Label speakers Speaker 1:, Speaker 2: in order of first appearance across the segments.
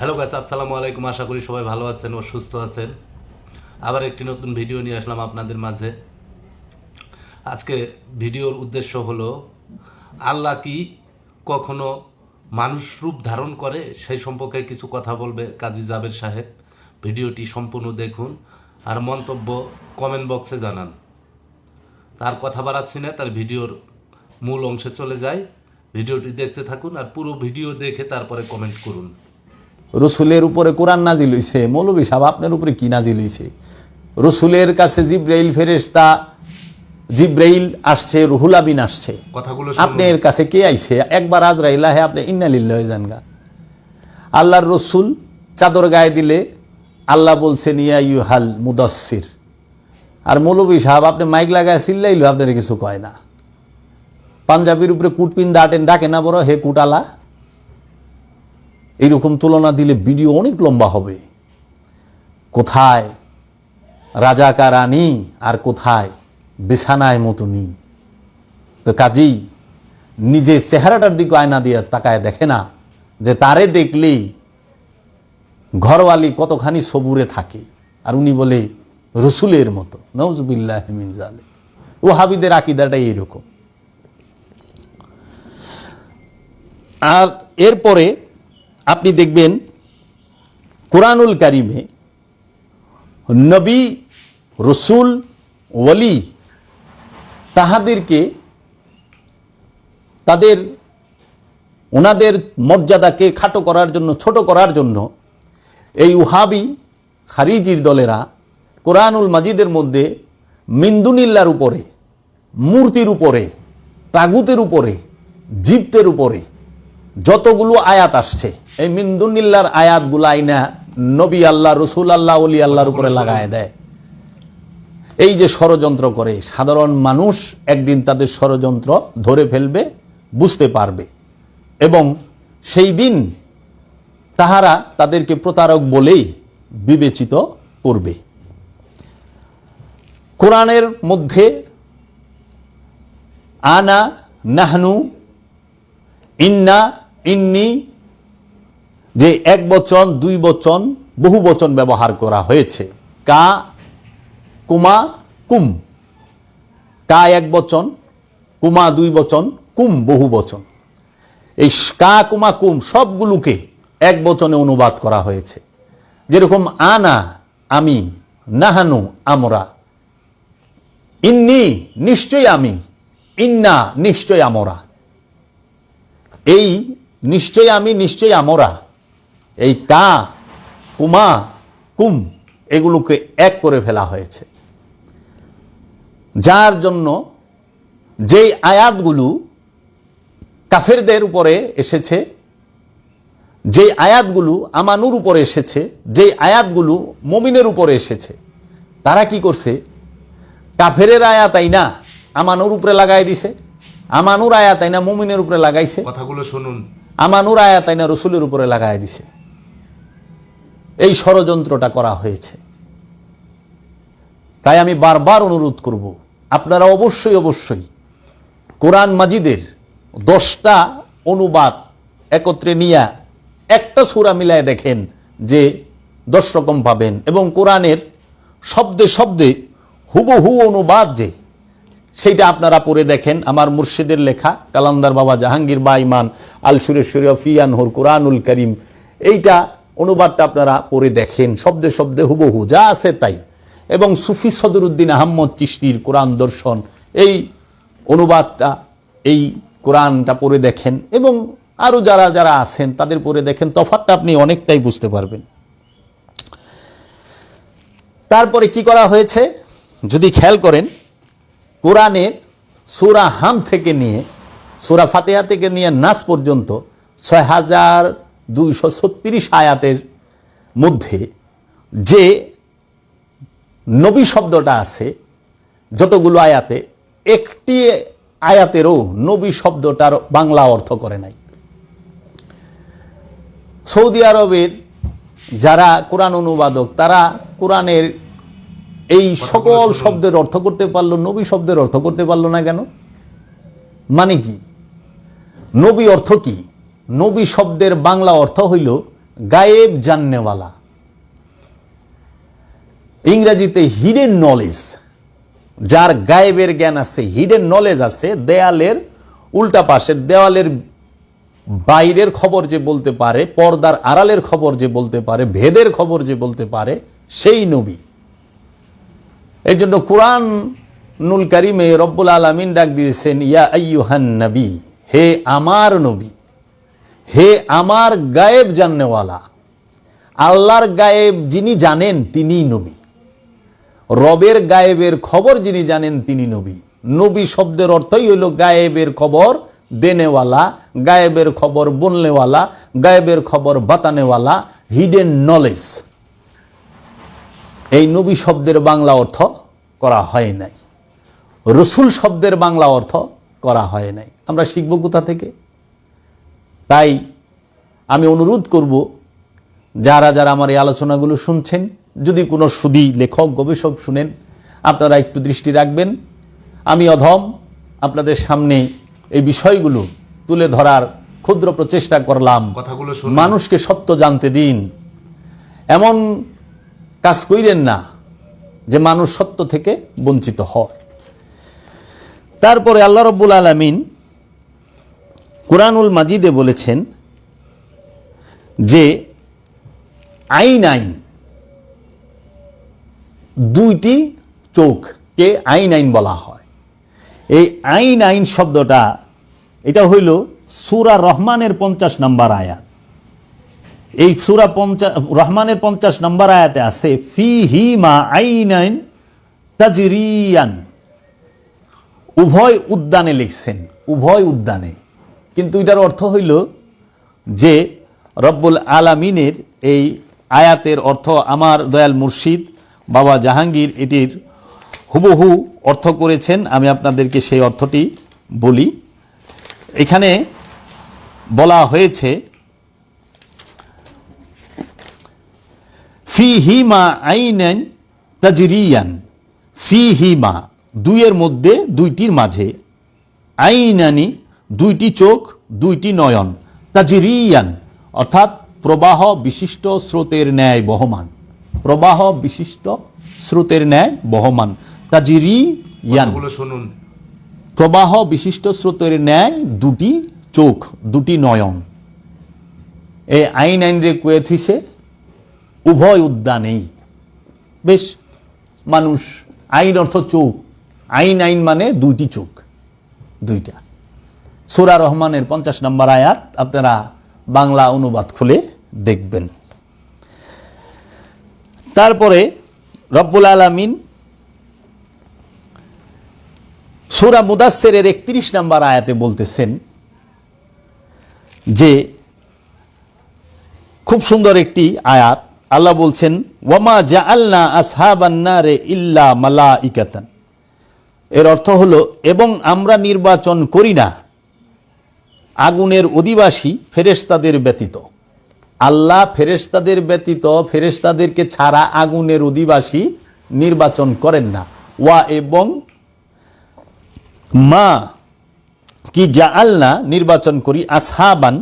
Speaker 1: Hello গাছ আসসালামু আলাইকুম। আশা করি সবাই ভালো আছেন ও সুস্থ আছেন। আবার একটি নতুন ভিডিও নিয়ে আসলাম আপনাদের মাঝে। আজকে ভিডিওর উদ্দেশ্য হলো, আল্লাহ কি কখনো মানুষ রূপ ধারণ করে? সেই সম্পর্কে কিছু কথা বলবে কাজী জাবের সাহেব। ভিডিওটি সম্পূর্ণ দেখুন আর মন্তব্য কমেন্ট বক্সে জানান। তার কথা বাড়াচ্ছি না, তার ভিডিওর মূল অংশে চলে যায় ভিডিওটি দেখতে থাকুন আর পুরো ভিডিও দেখে তারপরে কমেন্ট করুন।
Speaker 2: রসুলের উপরে কোরআন নাজিল হইছে। মৌলবী সাহেব আপনার উপরে কি নাজিল হইছে? রসুলের কাছে জিব্রাইল ফেরেস্তা জিব্রাইল আসছে রুহুল আবিন আসছে।
Speaker 1: কথাগুলো
Speaker 2: আপনি এর কাছে কে আইছে? একবার আজরাইল আহে আপনি ইন্নালিল্লাহ হয়ে যান গা আল্লাহর রসুল চাদর গায়ে দিলে আল্লাহ বলছেন ইয়া ইউহাল মুদাসির আর মৌলবী সাহেব আপনি মাইক লাগায় চিল্লাইলো আপনার কিছু কয় না। পাঞ্জাবির উপরে কুটপিন দাটেন ডাকে না বড় হে কুটালা। এইরকম তুলনা দিলে ভিডিও অনেক লম্বা হবে। কোথায়? রাজাকারানি আর কোথায়? বিছানায় মতনি। তো কাজেই নিজে চেহারাটার দিকে আয়না দিয়ে তাকায় দেখে না যে তারে দেখলেই ঘরওয়ালি কতখানি সবুরে থাকে। আর উনি বলে, রসুলের মতো। নজবিল্লাহ মিনজালে ও হাবিদের আকিদাটাই এইরকম। আর এরপরে আপনি দেখবেন কোরআনুল কারিমে নবী, রসুল ওলি তাহাদেরকে তাদের ওনাদের মর্যাদাকে খাটো করার জন্য, ছোট করার জন্য এই উহাবি খারিজির দলেরা কোরআনুল মাজিদের মধ্যে মিন্দুনিল্লার উপরে, মূর্তির উপরে, তাগুতের উপরে জিপ্তের উপরে যতগুলো আয়াত আসছে, এই মিন্দুনিল্লার আয়াতগুলো আইনা নবী আল্লাহ, রসুল আল্লাহ অলি আল্লাহর উপরে লাগায় দেয়। এই যে ষড়যন্ত্র করে, সাধারণ মানুষ একদিন তাদের ষড়যন্ত্র ধরে ফেলবে, বুঝতে পারবে। এবং সেই দিন তাহারা তাদেরকে প্রতারক বলেই বিবেচিত করবে। কোরআনের মধ্যে, আনা নাহনু ইন্না ইন্নি যে এক বচন, দুই বচন, বহু বচন ব্যবহার করা হয়েছে। কা, কুমা, কুম। কা এক বচন, কুমা দুই বচন, কুম বহু বচন। এই কা, কুমা, কুম সবগুলোকে এক বচনে অনুবাদ করা হয়েছে। যেরকম, আনা, আমি, নাহানু, আমরা। ইন্নি নিশ্চয় আমি। ইন্না নিশ্চয় আমরা। এই নিশ্চয় আমি, নিশ্চয় আমরা। এই কা কুমা কুম, এগুলোকে এক করে ফেলা হয়েছে। যার জন্য যেই আয়াতগুলো কাফেরদের উপরে এসেছে যে আয়াতগুলো আমানুর উপরে এসেছে যে আয়াতগুলো মমিনের উপরে এসেছে, তারা কি করছে? কাফেরের আয়াত আইনা আমানুর উপরে লাগাই দিছে, আমানুর আয়াত আইনা মমিনের উপরে লাগাইছে।
Speaker 1: কথাগুলো শুনুন।
Speaker 2: আমানুর আয়াত আইনা রসুলের উপরে লাগাই দিছে। এই ষড়যন্ত্রটা করা হয়েছে। তাই আমি বারবার অনুরোধ করব, আপনারা অবশ্যই অবশ্যই কোরআন মাজিদের দশটা অনুবাদ একত্রে নিয়ে একটা সুরা মিলায় দেখেন যে দশ রকম পাবেন এবং কোরআনের শব্দে শব্দে হুবহু অনুবাদ যে সেইটা আপনারা পড়ে দেখেন। আমার মুর্শিদের লেখা, কালান্দার বাবা জাহাঙ্গীর বা ইমান আল সুরেশ্বরী ফিয়ানহুর কোরআনুল করিম। এইটা অনুবাদটা আপনারা পড়ে দেখেন, শব্দে শব্দে হুবহু, যা আছে তাই। এবং সুফি সদরুদ্দিন আহম্মদ চিশতির কোরআন দর্শন, এই অনুবাদটা, এই কোরআনটা পড়ে দেখেন। এবং আরও যারা যারা আছেন, তাদের পড়ে দেখেন তফাতটা আপনি অনেকটাই বুঝতে পারবেন। তারপরে কি করা হয়েছে? যদি খেয়াল করেন কোরআনের সুরা হাম থেকে নিয়ে, সুরা ফাতেহা থেকে নিয়ে নাস পর্যন্ত ছয় হাজার দুইশো ছত্রিশ আয়াতের মধ্যে যে নবী শব্দটা আছে, যতগুলো আয়াতে, একটি আয়াতেরও নবী শব্দটার বাংলা অর্থ করে নাই। সৌদি আরবের যারা কোরআন অনুবাদক, তারা কোরআনের এই সকল শব্দের অর্থ করতে পারল নবী শব্দের অর্থ করতে পারল না কেন? মানে কি? নবী অর্থ কি? নবী শব্দের বাংলা অর্থ হইল গায়েব জাননেওয়ালা। ইংরেজিতে হিডেন নলেজ যার গায়েবের জ্ঞান আছে হিডেন নলেজ আছে দেয়ালের উল্টা পাশের দেওয়ালের বাইরের খবর যে বলতে পারে পর্দার আড়ালের খবর যে বলতে পারে ভেদের খবর যে বলতে পারে সেই নবী। এর জন্য কোরআন নুল কারিমে রব্বুল আলমিন ডাক দিয়েছেন, ইয়া আইয়ুহান নবী, হে আমার নবী, হে আমার গায়েব জাননেওয়ালা, আল্লাহর গায়েব যিনি জানেন তিনিই নবী, রবের গায়েবের খবর যিনি জানেন তিনি নবী। নবী শব্দের অর্থই হইল গায়েবের খবর দেনেওয়ালা, গায়েবের খবর বলনেওয়ালা, গায়েবের খবর বাতানেওয়ালা হিডেন নলেজ এই নবী শব্দের বাংলা অর্থ করা হয় নাই। রসুল শব্দের বাংলা অর্থ করা হয় নাই। আমরা শিখব কোথা থেকে? তাই আমি অনুরোধ করব যারা যারা আমার এই আলোচনাগুলো শুনছেন যদি কোনো সুদী লেখক গবেষক শুনেন আপনারা একটু দৃষ্টি রাখবেন। আমি অধম আপনাদের সামনে এই বিষয়গুলো তুলে ধরার ক্ষুদ্র প্রচেষ্টা করলাম। মানুষকে সত্য জানতে দিন। এমন কাজ কইরেন না যে মানুষ সত্য থেকে বঞ্চিত হয়। তারপরে আল্লাহ রব্বুল আলমিন কোরআনুল মাজিদে বলেছেন যে আইন আইন, দুইটি চোখকে আইন আইন বলা হয়। এই আইন আইন শব্দটা, এটা হইল সুরা রহমানের পঞ্চাশ নম্বর আয়াত। এই সুরা পঞ্চাশ রহমানের পঞ্চাশ নম্বর আয়াতে আছে ফি হি মা আইন আইন তাজরিয়ান। উভয় উদ্যানে লিখছেন, উভয় উদ্যানে। কিন্তু এটার অর্থ হইল যে, রব্বুল আলামিনের এই আয়াতের অর্থ আমার দয়াল মুর্শিদ, বাবা জাহাঙ্গীর এটির হুবহু অর্থ করেছেন। আমি আপনাদেরকে সেই অর্থটি বলি। এখানে বলা হয়েছে ফি হিমা আইনেন তাজরিয়ান। ফি হিমা দুইয়ের মধ্যে দুইটির মাঝে। আইনানি দুইটি চোখ দুইটি নয়ন। তাজরিয়ান অর্থাৎ প্রবাহ বিশিষ্ট স্রোতের ন্যায় বহমান। প্রবাহ বিশিষ্ট স্রোতের ন্যায় বহমান। তাজরিয়ান।
Speaker 1: কথাগুলো শুনুন।
Speaker 2: প্রবাহ বিশিষ্ট স্রোতের ন্যায় দুটি চোখ দুটি নয়ন। এই আইন আইন রে কুয়ে থিসে উভয় উদ্যানেই। বেশ, মানুষ, আইন অর্থ চোখ। আইন আইন মানে দুইটি চোখ, দুইটা। সুরা রহমানের পঞ্চাশ নম্বর আয়াত আপনারা বাংলা অনুবাদ খুলে দেখবেন। তারপরে রব্বুল আলামিন সুরা মুদাসেরের একত্রিশ নম্বর আয়াতে বলতেছেন যে, খুব সুন্দর একটি আয়াত। আল্লাহ বলছেন, ওয়ামা জাআলনা আসহাবান্নারে ইল্লা মালা ইকাতান এর অর্থ হলো, এবং আমরা নির্বাচন করি না। আগুনের অধিবাসী ফেরেশতাদের ব্যতীত। আল্লাহ ফেরেশতাদের ব্যতীত ফেরেশতাদেরকে ছাড়া আগুনের অধিবাসী নির্বাচন করেন না। ওয়া এবং মা কি জাআলনা নির্বাচন করি, আসহাবান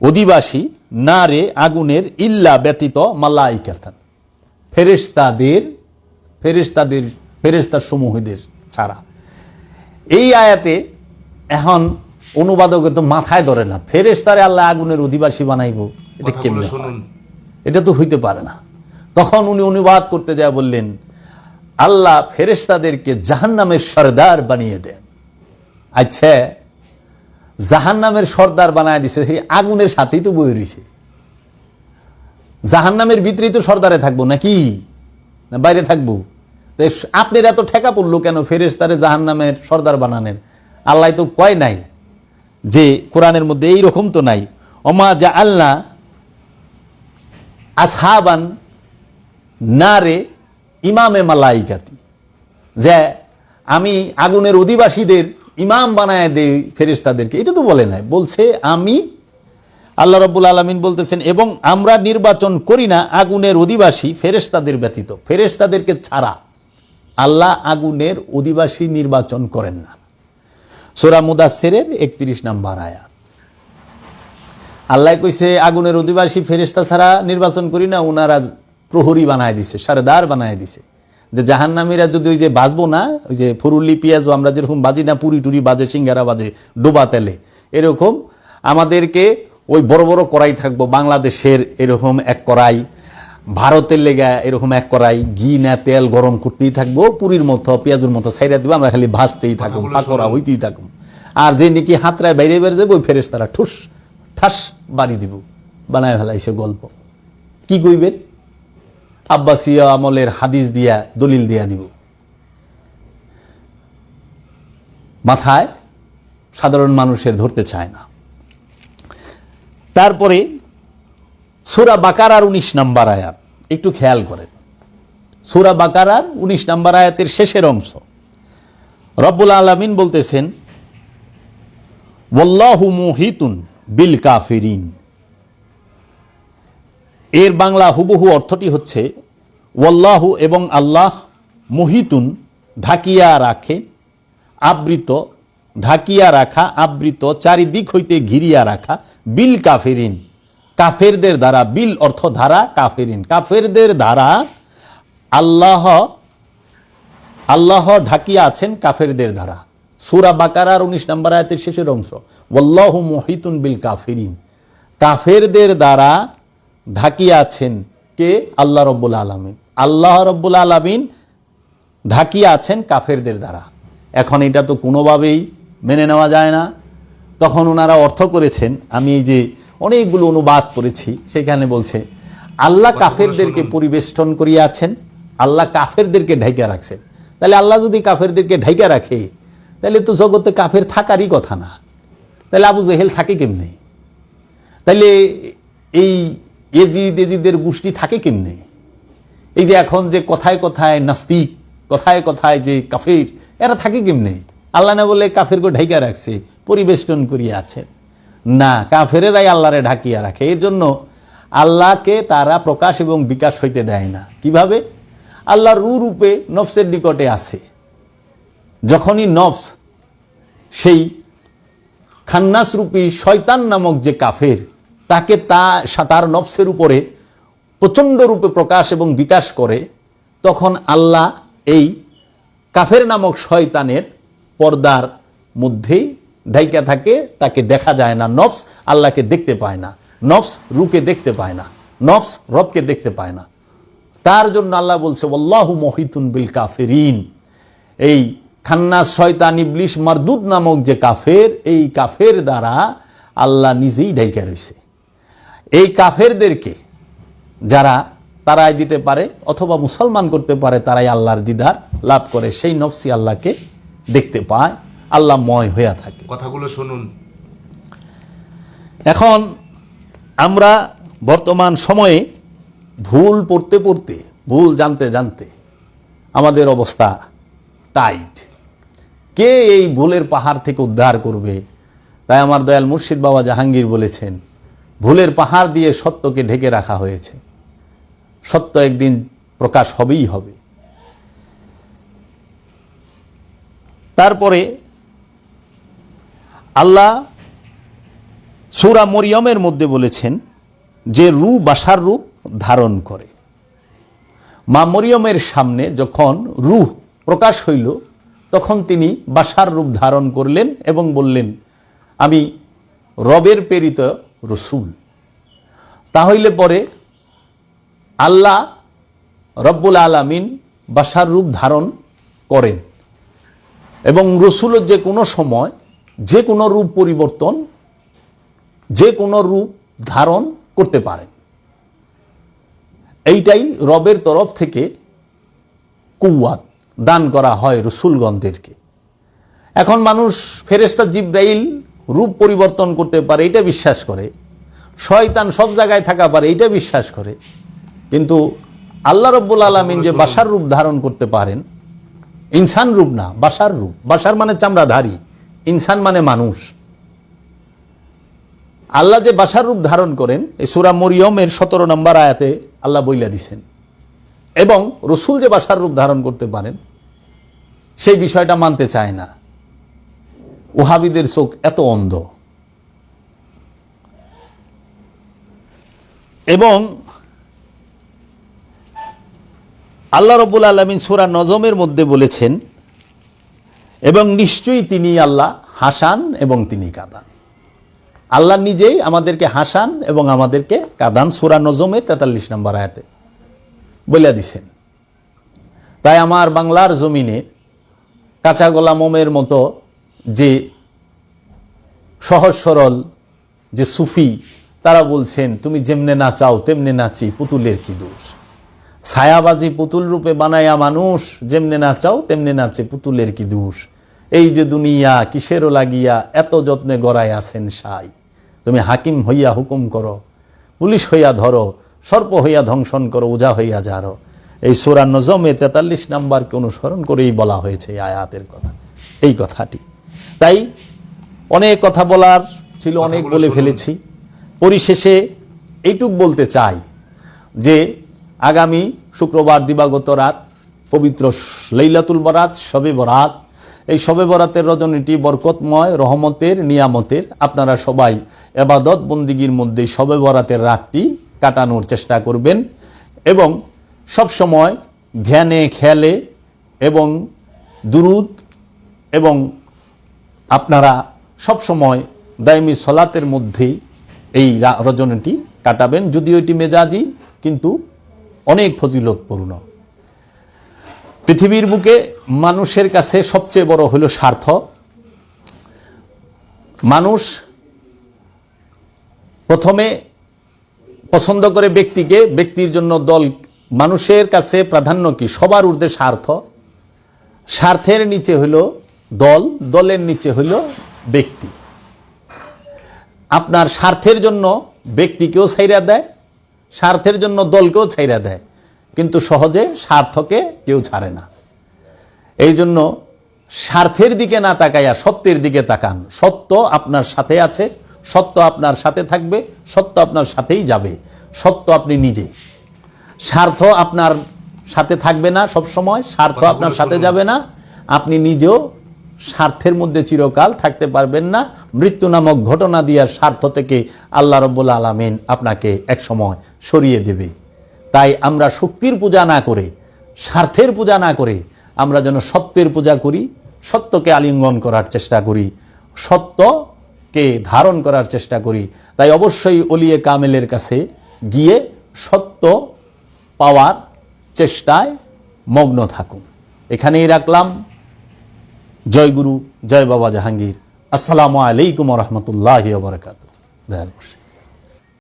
Speaker 2: অধিবাসী না রে আগুনের ইল্লা ব্যতীত মালাইকাতান। ফেরেশতাদের ফেরেশতাদের ফেরেশতা সমূহদের ছাড়া। এই আয়াতে এখন অনুবাদক তো মাথায় ধরে না ফেরেশতারে আল্লাহ আগুনের অধিবাসী বানাইব এটা কেমনে? এটা তো হইতে পারে না। তখন উনি অনুবাদ করতে যায় বললেন আল্লাহ ফেরেশতাদেরকে জাহান্নামের সর্দার বানিয়ে দেন। আচ্ছা জাহান্নামের সর্দার বানায় দিছে, সেই আগুনের সাথেই তো বই রয়েছে জাহান্নামের ভিতরেই তো সর্দারে থাকব নাকি? না বাইরে থাকব? তো আপনার এত ঠেকা পড়ল কেন? ফেরেশতারে জাহান্নামের সর্দার বানানেন আল্লাহ তো কয় নাই যে কোরআনের মধ্যে এই রকম তো নাই। অমা যা আল্লাহ আসহাবান নারে ইমামে মালাইকাতি। যে আমি আগুনের অধিবাসীদের ইমাম বানায় দেই ফেরেশতাদেরকে, এটা তো বলে নাই। বলছে, আমি আল্লাহ রব্বুল আলমিন বলতেছেন, এবং আমরা নির্বাচন করি না আগুনের অধিবাসী ফেরেশতাদের ব্যতীত। ফেরেশতাদেরকে ছাড়া আল্লাহ আগুনের অধিবাসী নির্বাচন করেন না। সোরা মুদাসেরের একত্রিশ নাম্বার আয়াত। আল্লাহ কইছে, আগুনের অধিবাসী ফেরেস্তা ছাড়া নির্বাচন করি না ওনারা প্রহরী বানায় দিছে, সারেদার বানায় দিছে। যে জাহান্নামীরা যদি ওই যে বাজবো না ওই যে ফুরুল্লি পেঁয়াজও আমরা যেরকম বাজি না পুরি টুরি বাজে সিঙ্গারা বাজে ডোবা তেলে এরকম আমাদেরকে ওই বড় বড় কড়াই থাকব বাংলাদেশের এরকম এক কড়াই ভারতের লেগা এরকম এক কড়াই ঘি না তেল গরম করতেই থাকব পুরীর মতো পেঁয়াজের মতো সাইডা দিব আমরা খালি ভাজতেই থাকুন পাকোড়া হইতেই থাকুন আর যে নাকি হাতরায় বাইরে বের যাবে ওই ফেরেস তারা ঠুস ঠাস বাড়ি দিব। বানায় ফেলাইছে গল্প। কি কইবেন? আব্বাসীয় আমলের হাদিস দিয়া দলিল দিয়া দিব। মাথায় সাধারণ মানুষের ধরতে চায় না। তারপরে সুরা বাকারার উনিশ নাম্বার আয়াত, একটু খেয়াল করেন। সুরা বাকারার উনিশ নাম্বার আয়াতের শেষের অংশ। রব্বুল আলমিন বলতেছেন, ওয়াল্লাহু মুহিতুন বিল কাফিরিন। এর বাংলা হুবহু অর্থটি হচ্ছে, ওয়াল্লাহু এবং আল্লাহ মুহিতুন ঢাকিয়া রাখে, আবৃত, ঢাকিয়া রাখা, আবৃত, চারিদিক হইতে ঘিরিয়া রাখা, বিল কাফেরিন। কাফেরদের দ্বারা, বিল অর্থ ধারা, কাফেরিন। কাফেরদের দ্বারা আল্লাহ আল্লাহ ঢাকিয়া আছেন কাফেরদের দ্বারা। সুরা বাকারার উনিশ নম্বর আয়াতের শেষের অংশ, ওয়াল্লাহ মহিতুন বিল কাফেরিন। কাফেরদের দ্বারা ঢাকিয়া আছেন কে? আল্লাহ রব্বুল আলমিন। আল্লাহ রব্বুল আলমিন ঢাকিয়া আছেন কাফেরদের দ্বারা। এখন এটা তো কোনোভাবেই মেনে নেওয়া যায় না। তখন ওনারা অর্থ করেছেন আমি এই যে অনেকগুলো অনুবাদ করেছি সেখানে বলছে আল্লাহ কাফেরদেরকে পরিবেষ্টন করিয়া আছেন আল্লাহ কাফেরদেরকে ঢাইকা রাখছেন। তাহলে আল্লাহ যদি কাফেরদেরকে ঢাইকা রাখে তাহলে তো জগতে কাফের থাকারই কথা না। তাহলে আবু জেহেল থাকে কেমনে? তাহলে এই এজিদ এজিদের গোষ্ঠী থাকে কেমনে? এই যে এখন যে কথায় কথায় নাস্তিক, কথায় কথায় যে কাফের, এরা থাকে কেমনে? আল্লাহ না বলে কাফেরকে ঢাইকা রাখছে, পরিবেষ্টন করিয়া আছেন না, কাফেরেরাই আল্লাহরে ঢাকিয়া রাখে। এর জন্য আল্লাহকে তারা প্রকাশ এবং বিকাশ হইতে দেয় না। কীভাবে? আল্লাহ রু রূপে নফসের নিকটে আছে। যখনই নফস সেই খান্নাস রূপী শয়তান নামক যে কাফের তাকে তা তার নফসের উপরে প্রচণ্ড রূপে প্রকাশ এবং বিকাশ করে, তখন আল্লাহ এই কাফের নামক শয়তানের পর্দার মধ্যেই ঢাইকা থাকে, তাকে দেখা যায় না। নফস আল্লাহকে দেখতে পায় না। নফস রুকে দেখতে পায় না। নফস রবকে দেখতে পায় না। তার জন্য আল্লাহ বলছে ওল্লাহু মহিতুন বিল কাফেরিন। এই খান্নাস শয়তান ইবলিশ মারদুদ নামক যে কাফের, এই কাফের দ্বারা আল্লাহ নিজেই ঢাইকা রয়েছে। এই কাফেরদেরকে যারা তারাই দিতে পারে অথবা মুসলমান করতে পারে তারাই আল্লাহর দিদার লাভ করে। সেই নফসি আল্লাহকে দেখতে পায় আল্লাহ ময় হইয়া থাকে।
Speaker 1: কথাগুলো শুনুন।
Speaker 2: এখন আমরা বর্তমান সময়ে ভুল পড়তে পড়তে ভুল জানতে জানতে আমাদের অবস্থা টাইট। কে এই ভুলের পাহাড় থেকে উদ্ধার করবে? তাই আমার দয়াল মুর্শিদ বাবা জাহাঙ্গীর বলেছেন ভুলের পাহাড় দিয়ে সত্যকে ঢেকে রাখা হয়েছে। সত্য একদিন প্রকাশ হবেই হবে। তারপরে আল্লাহ সুরা মরিয়মের মধ্যে বলেছেন যে রু বাসার রূপ ধারণ করে। মা মরিয়মের সামনে যখন রুহ প্রকাশ হইল, তখন তিনি বাসার রূপ ধারণ করলেন এবং বললেন, আমি রবের প্রেরিত রসুল। তাহলে পরে আল্লাহ রব্বুল আলামিন বাসার রূপ ধারণ করেন এবং রসুলের যে কোনো সময় যে কোনো রূপ পরিবর্তন, যে কোনো রূপ ধারণ করতে পারেন এইটাই রবের তরফ থেকে কুয়াত দান করা হয় রসুলগণদেরকে। এখন মানুষ ফেরেস্তা জিব্রাইল রূপ পরিবর্তন করতে পারে, এটা বিশ্বাস করে। শয়তান সব জায়গায় থাকা পারে, এটা বিশ্বাস করে। কিন্তু আল্লাহ রব্বুল আলমিন যে বাসার রূপ ধারণ করতে পারেন, ইনসান রূপ না, বাসার রূপ। বাসার মানে চামড়াধারী, ইনসান মানে মানুষ। আল্লাহ যে বাসার রূপ ধারণ করেন, এই সুরা মরিয়মের সতেরো নম্বর আয়াতে আল্লাহ বইলা দিছেন। এবং রসুল যে বাসার রূপ ধারণ করতে পারেন, সেই বিষয়টা মানতে চায় না। ওহাবিদের চোখ এত অন্ধ। এবং আল্লাহ রব্বুল আলমিন সুরা নজমের মধ্যে বলেছেন, এবং নিশ্চয়ই তিনি আল্লাহ হাসান এবং তিনি কাদান। আল্লাহ নিজেই আমাদেরকে হাসান এবং আমাদেরকে কাদান সুরা নজমের তেতাল্লিশ নম্বর আয়াতে। বলে দিছেন, তাই আমার বাংলার জমিনে কাঁচা গোলা মোমের মতো যে সহজ সরল, যে সুফি, তারা বলছেন, তুমি যেমনে নাচাও তেমনে নাচি পুতুলের কি দোষ? ছায়াবাজি পুতুল রূপে বানায়া মানুষ, যেমনে নাচাও তেমনে নাচে পুতুলের কি দোষ? এই যে দুনিয়া কিসেরও লাগিয়া এত যত্নে গড়ায় আছেন সাই। তুমি হাকিম হইয়া হুকুম করো, পুলিশ হইয়া ধরো, সর্প হইয়া ধ্বংসন করো, উজা হইয়া যারো এই সুরা নজমে তেতাল্লিশ নাম্বারকে অনুসরণ করেই বলা হয়েছে আয়াতের কথা, এই কথাটি। তাই অনেক কথা বলার ছিল অনেক বলে ফেলেছি। পরিশেষে এইটুক বলতে চাই যে আগামী শুক্রবার দিবাগত রাত পবিত্র লাইলাতুল বরাত শবে বরাত। এই শবে বরাতের রজনীটি বরকতময় রহমতের নিয়ামতের। আপনারা সবাই এবাদত বন্দিগির মধ্যে শবে বরাতের রাতটি কাটানোর চেষ্টা করবেন এবং সবসময় ধ্যানে খেলে এবং দুরুদ এবং আপনারা সব সময় দায়মি সলাতের মধ্যেই এই রজনীটি কাটাবেন। যদিও এটি মেজাজি, কিন্তু অনেক ফজিলতপূর্ণ। পৃথিবীর বুকে মানুষের কাছে সবচেয়ে বড় হলো স্বার্থ। মানুষ প্রথমে পছন্দ করে ব্যক্তিকে, ব্যক্তির জন্য দল, মানুষের কাছে প্রাধান্য কি? সবার ঊর্ধ্বে স্বার্থ। স্বার্থের নিচে হলো দল দলের নিচে হলো ব্যক্তি। আপনার স্বার্থের জন্য ব্যক্তিকেও ছাইরা দেয় স্বার্থের জন্য দলকেও ছাইরা দেয় কিন্তু সহজে স্বার্থকে কেউ ছাড়ে না। এই জন্য স্বার্থের দিকে না তাকাইয়া সত্যের দিকে তাকান। সত্য আপনার সাথে আছে সত্য আপনার সাথে থাকবে সত্য আপনার সাথেই যাবে সত্য আপনি নিজে। স্বার্থ আপনার সাথে থাকবে না সব সময় স্বার্থ আপনার সাথে যাবে না আপনি নিজেও স্বার্থের মধ্যে চিরকাল থাকতে পারবেন না। মৃত্যু নামক ঘটনা দিয়ার স্বার্থ থেকে আল্লাহ রব্বুল আলমিন আপনাকে এক সময় সরিয়ে দেবে। তাই আমরা শক্তির পূজা না করে, স্বার্থের পূজা না করে আমরা যেন সত্যের পূজা করি, সত্যকে আলিঙ্গন করার চেষ্টা করি, সত্যকে ধারণ করার চেষ্টা করি। তাই অবশ্যই অলিয়ে কামেলের কাছে গিয়ে সত্য পাওয়ার চেষ্টায় মগ্ন থাকুন। এখানেই রাখলাম। জয় গুরু জয় বাবা জাহাঙ্গীর। আসসালামু আলাইকুম রহমতুল্লাহ বরকাত দয়াল